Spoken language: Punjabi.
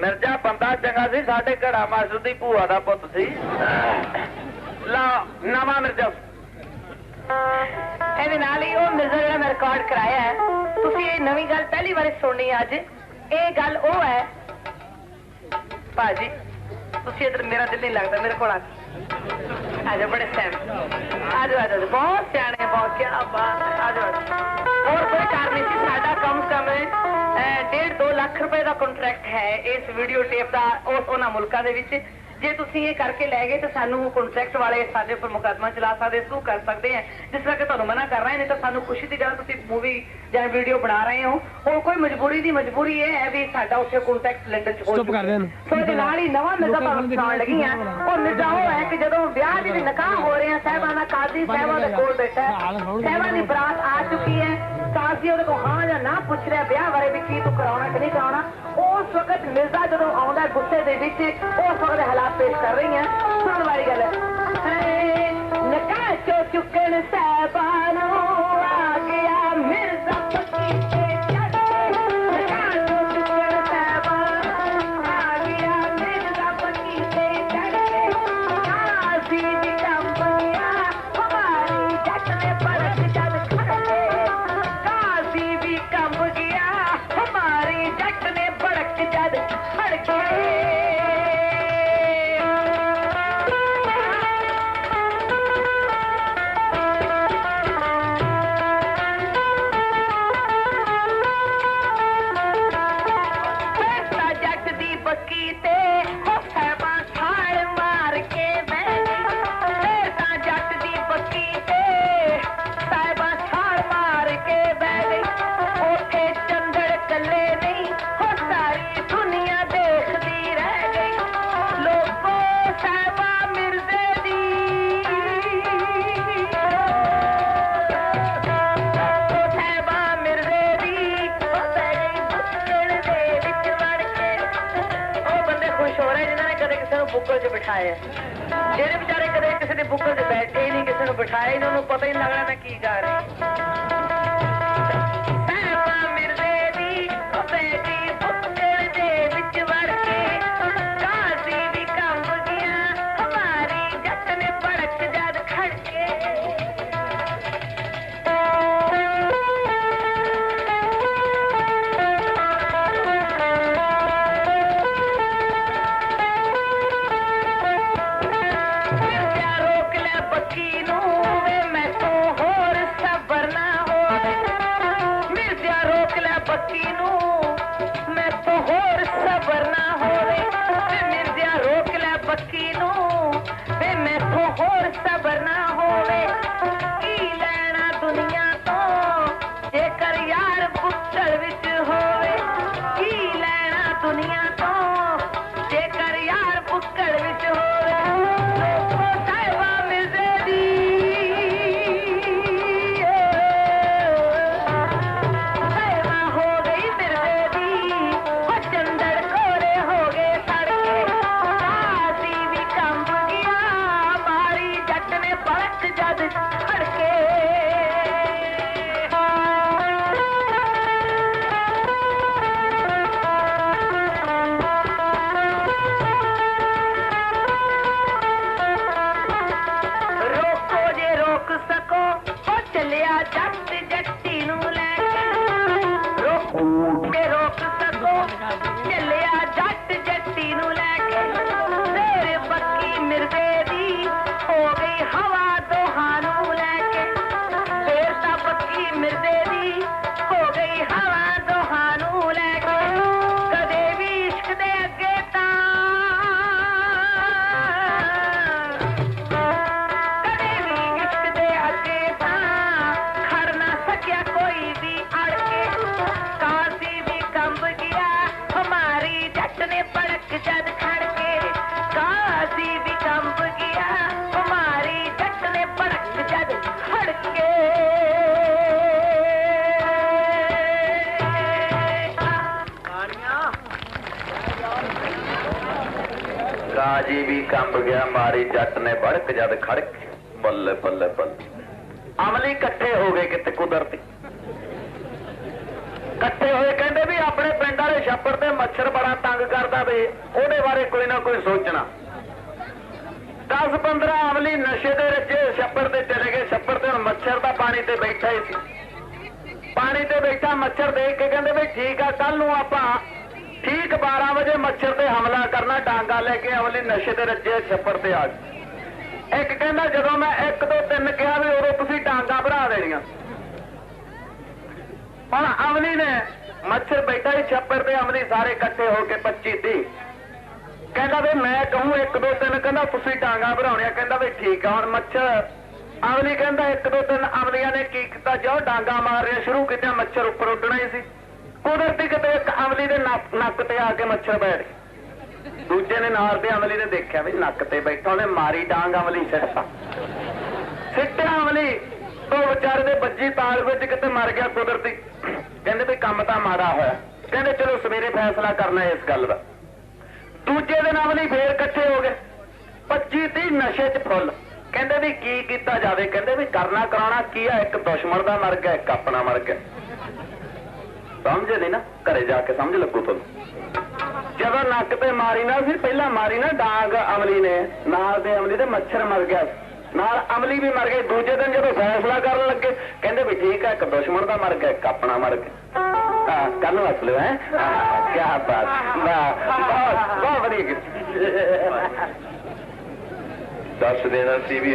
ਮਿਰਜ਼ਾ ਬੰਦਾ ਚੰਗਾ ਸੀ, ਸਾਡੇ ਘੜਾ ਮਾਸਟਰ ਦੀ ਭੂਆ ਦਾ ਪੁੱਤ ਸੀ। ਲਾ ਨਵਾਂ ਮਿਰਜ਼ਾ। ਇਹਦੇ ਨਾਲ ਹੀ ਉਹ ਮਿਰਜ਼ਾ ਜਿਹੜਾ ਮੈਂ ਰਿਕਾਰਡ ਕਰਾਇਆ ਹੈ, ਤੁਸੀਂ ਇਹ ਨਵੀਂ ਗੱਲ ਪਹਿਲੀ ਵਾਰੀ ਸੁਣਨੀ ਅੱਜ। ਇਹ ਗੱਲ ਉਹ ਹੈ, ਭਾਜੀ, ਤੁਸੀਂ ਇਧਰ ਮੇਰਾ ਦਿਲ ਨਹੀਂ ਲੱਗਦਾ, ਮੇਰੇ ਕੋਲ ਆ ਆ ਬੜੇ ਸੈਮ ਆਜੋ ਜਾ ਬਹੁਤ ਸਿਆਣੇ ਬਹੁਤ ਕੀ ਬਾਤ ਹੈ। ਆ ਲੱਖ ਰੁਪਏ ਦਾ ਕੰਟਰੈਕਟ ਹੈ ਇਸ ਵੀਡੀਓ ਟੇਪ ਦਾ ਉਸ ਉਹਨਾਂ ਮੁਲਕਾਂ ਦੇ ਵਿੱਚ। ਜੇ ਤੁਸੀਂ ਇਹ ਕਰਕੇ ਲੈ ਗਏ ਤਾਂ ਸਾਨੂੰ ਕੰਟਰੈਕਟ ਵਾਲੇ ਸਾਡੇ ਉੱਪਰ ਮੁਕੱਦਮਾ ਚਲਾ ਸਕਦੇ ਸੂ ਕਰ ਸਕਦੇ ਆ ਜਿਸ ਤਰ੍ਹਾਂ ਕਿ ਤੁਹਾਨੂੰ ਮਨਾ ਕਰ ਰਹੇ ਨੇ ਤਾਂ ਸਾਨੂੰ ਖੁਸ਼ੀ ਦੀ ਗੱਲ ਤੁਸੀਂ ਮੂਵੀ ਜਾਂ ਵੀਡੀਓ ਬਣਾ ਰਹੇ ਹੋ। ਹੁਣ ਕੋਈ ਮਜਬੂਰੀ ਦੀ ਮਜਬੂਰੀ ਇਹ ਹੈ ਵੀ ਸਾਡਾ ਉੱਥੇ ਕੰਟੈਕਟ ਲੰਡਨ ਚ ਹੋ ਦੇਣ। ਸੋ ਇਹਦੇ ਨਾਲ ਹੀ ਨਵਾਂ ਤੁਹਾਨੂੰ ਸੁਣਾਉਣ ਲੱਗੀ ਆ ਉਹ ਉਹ ਹੈ ਕਿ ਜਦੋਂ ਵਿਆਹ ਦੇ ਨਿਕਾਹ ਹੋ ਰਹੇ ਆ। ਸਾਹਿਬਾਨਾ ਕਾਜ਼ੀ ਸਾਹਿਬਾਂ ਦੇ ਕੋਲ ਬੈਠਾ ਸਾਹਿਬਾਂ ਦੀ ਬਰਾਤ ਆ ਚੁੱਕੀ ਹੈ। ਕਾਜ਼ੀ ਉਹਦੇ ਕੋਲ ਹਾਂ ਜਾਂ ਨਾ ਪੁੱਛ ਰਿਹਾ ਵਿਆਹ ਬਾਰੇ ਵੀ ਕੀ ਤੂੰ ਕਰਾਉਣਾ ਕਿ ਨਹੀਂ ਕਰਾਉਣਾ। ਉਸ ਵਕਤ ਮਿਰਜ਼ਾ ਜਦੋਂ ਆਉਂਦਾ ਗੁੱਸੇ ਦੇ ਵਿੱਚ ਉਸ ਵਕਤ ਦੇ ਹਾਲਾਤ ਪੇਸ਼ ਕਰ ਰਹੀ ਹੈ ਸੁਣਨ ਵਾਲੀ ਗੱਲ ਹੈ। ਨਿਕਾਹ ਚੋ ਚੁੱਕਣ ਸਾਹਿਬਾਂ ਭੜਕ ਜਦ ਉਹ ਹੈ ਖੁਸ਼ ਜਿਨ੍ਹਾਂ ਨੇ ਕਦੇ ਕਿਸੇ ਨੂੰ ਬੁੱਕਲ 'ਚ ਬਿਠਾਇਆ। ਜਿਹੜੇ ਵਿਚਾਰੇ ਕਦੇ ਕਿਸੇ ਦੇ ਬੁੱਕਲ 'ਚ ਬੈਠੇ ਹੀ ਨਹੀਂ, ਕਿਸੇ ਨੂੰ ਬਿਠਾਇਆ ਇਹਨਾਂ ਨੂੰ ਪਤਾ ਹੀ ਨਹੀਂ ਲੱਗਣਾ ਮੈਂ ਕੀ ਕਰ ਰਹੀ। ਕਾਜੀ ਵੀ ਕੰਬ ਗਿਆ, ਮਾਰੀ ਜੱਟ ਨੇ ਬੜਕ ਜਦ ਖੜਕ। ਬੱਲੇ ਬੱਲੇ ਬੱਲੇ। ਅਮਲੀ ਇਕੱਠੇ ਹੋ ਗਏ ਕਿਤੇ ਕੁਦਰਤੀ। ਇਕੱਠੇ ਹੋਏ ਕਹਿੰਦੇ ਵੀ ਆਪਣੇ ਪਿੰਡ ਵਾਲੇ ਛੱਪੜ ਤੇ ਮੱਛਰ ਬੜਾ ਤੰਗ ਕਰਦਾ ਵੇ, ਉਹਦੇ ਬਾਰੇ ਕੋਈ ਨਾ ਕੋਈ ਸੋਚਣਾ। 10 15 ਅਮਲੀ ਨਸ਼ੇ ਦੇ ਰੱਜੇ ਛੱਪੜ ਤੇ ਚਲੇ ਗਏ, ਛੱਪੜ ਤੇ ਹੁਣ ਮੱਛਰ ਦਾ ਪਾਣੀ ਤੇ ਬੈਠਾ ਹੀ ਸੀ। ਪਾਣੀ ਤੇ ਬੈਠਾ ਮੱਛਰ ਦੇਖ ਕੇ ਕਹਿੰਦੇ ਵੀ ਠੀਕ ਆ ਕੱਲ ਨੂੰ ਆਪਾਂ ਠੀਕ 12 ਵਜੇ ਮੱਛਰ ਤੇ ਹਮਲਾ ਕਰਨਾ, ਡਾਂਗਾ ਲੈ ਕੇ ਅਮਲੀ ਨਸ਼ੇ ਦੇ ਰੱਜੇ ਛੱਪੜ ਤੇ ਆ ਗਏ ਇੱਕ ਕਹਿੰਦਾ, ਜਦੋਂ ਮੈਂ 1 2 3 ਕਿਹਾ ਵੀ ਉਦੋਂ ਤੁਸੀਂ ਡਾਂਗਾ ਭਰਾ ਦੇਣੀਆਂ। ਹੁਣ ਅਮਲੀ ਨੇ ਮੱਛਰ ਬੈਠਾ ਹੀ ਛੱਪੜ ਤੇ ਅਮਲੀ ਸਾਰੇ ਇਕੱਠੇ ਹੋ ਕੇ 25 30 ਕਹਿੰਦਾ ਵੀ ਮੈਂ ਕਹੂੰ 1 2 3 ਕਹਿੰਦਾ ਤੁਸੀਂ ਡਾਂਗਾ ਭਰਾਉਣੀਆਂ, ਕਹਿੰਦਾ ਵੀ ਠੀਕ ਆ। ਹੁਣ ਮੱਛਰ, ਅਮਲੀ ਕਹਿੰਦਾ 1 2 3 ਅਮਲੀਆਂ ਨੇ ਕੀ ਕੀਤਾ? ਜੋ ਡਾਂਗਾ ਮਾਰ ਰਿਹਾ, ਸ਼ੁਰੂ ਕੀਤਾ ਮੱਛਰ ਉੱਪਰ ਉੱਡਣਾ ਹੀ ਸੀ। ਕੁਦਰਤੀ ਕਿਤੇ ਇੱਕ ਅਮਲੀ ਦੇ ਨੱਕ ਤੇ ਆ ਕੇ ਮੱਛਰ ਬੈਠ ਗਿਆ ਦੂਜੇ ਨੇ ਨਾਲ ਦੇ ਅਮਲੀ ਨੇ ਦੇਖਿਆ ਵੀ ਨੱਕ ਤੇ ਬੈਠਾ, ਉਹਨੇ ਮਾਰੀ ਡਾਂਗ ਅਮਲੀ ਸਿੱਟਾ ਸਿੱਟਿਆ ਅਮਲੀ। ਉਹ ਵਿਚਾਰੇ ਦੇ ਵੱਜੀ ਤਾਲ ਵਿੱਚ ਕਿਤੇ ਮਰ ਗਿਆ ਕੁਦਰਤੀ। ਕਹਿੰਦੇ ਵੀ ਕੰਮ ਤਾਂ ਮਾੜਾ ਹੋਇਆ। ਕਹਿੰਦੇ ਚਲੋ ਸਵੇਰੇ ਫੈਸਲਾ ਕਰਨਾ ਇਸ ਗੱਲ ਦਾ। ਦੂਜੇ ਦਿਨ ਅਮਲੀ ਫੇਰ ਇਕੱਠੇ ਹੋ ਗਏ। 25 30 ਨਸ਼ੇ 'ਚ ਫੁੱਲ। ਕਹਿੰਦੇ ਵੀ ਕੀ ਕੀਤਾ ਜਾਵੇ? ਕਹਿੰਦੇ ਵੀ ਕਰਨਾ ਕਰਾਉਣਾ ਕੀ ਆ? ਇੱਕ ਦੁਸ਼ਮਣ ਦਾ ਮਰ ਗਿਆ, ਇੱਕ ਆਪਣਾ ਮਰ ਗਿਆ। ਸਮਝੇ ਨਹੀਂ ਨਾ, ਘਰੇ ਜਾ ਕੇ ਸਮਝ ਲੱਗੂ ਤੁਹਾਨੂੰ। ਜਦੋਂ ਨੱਕ ਤੇ ਮਾਰੀ ਨਾ ਸੀ ਪਹਿਲਾਂ ਮਾਰੀ ਨਾ ਡਾਂਗ ਅਮਲੀ ਨੇ। ਨਾਲ ਦੇ ਅਮਲੀ ਤੇ ਮੱਛਰ ਮਰ ਗਿਆ। ਨਾਲ ਅਮਲੀ ਵੀ ਮਰ ਗਏ ਦੂਜੇ ਦਿਨ ਜਦੋਂ ਫੈਸਲਾ ਕਰਨ ਲੱਗੇ, ਕਹਿੰਦੇ ਵੀ ਠੀਕ ਹੈ ਇੱਕ ਦੁਸ਼ਮਣ ਦਾ ਮਰ ਗਿਆ, ਇੱਕ ਆਪਣਾ ਮਰ ਗਿਆ। ਹਾਂ ਕੱਲ ਵਸ ਲਿਓ ਹੈ। ਕੀ ਬਾਤ। ਬਹੁਤ ਬਹੁਤ ਵਧੀਆ ਕੀਤੀ। ਦੱਸ ਦੇਣਾ ਸੀ ਵੀ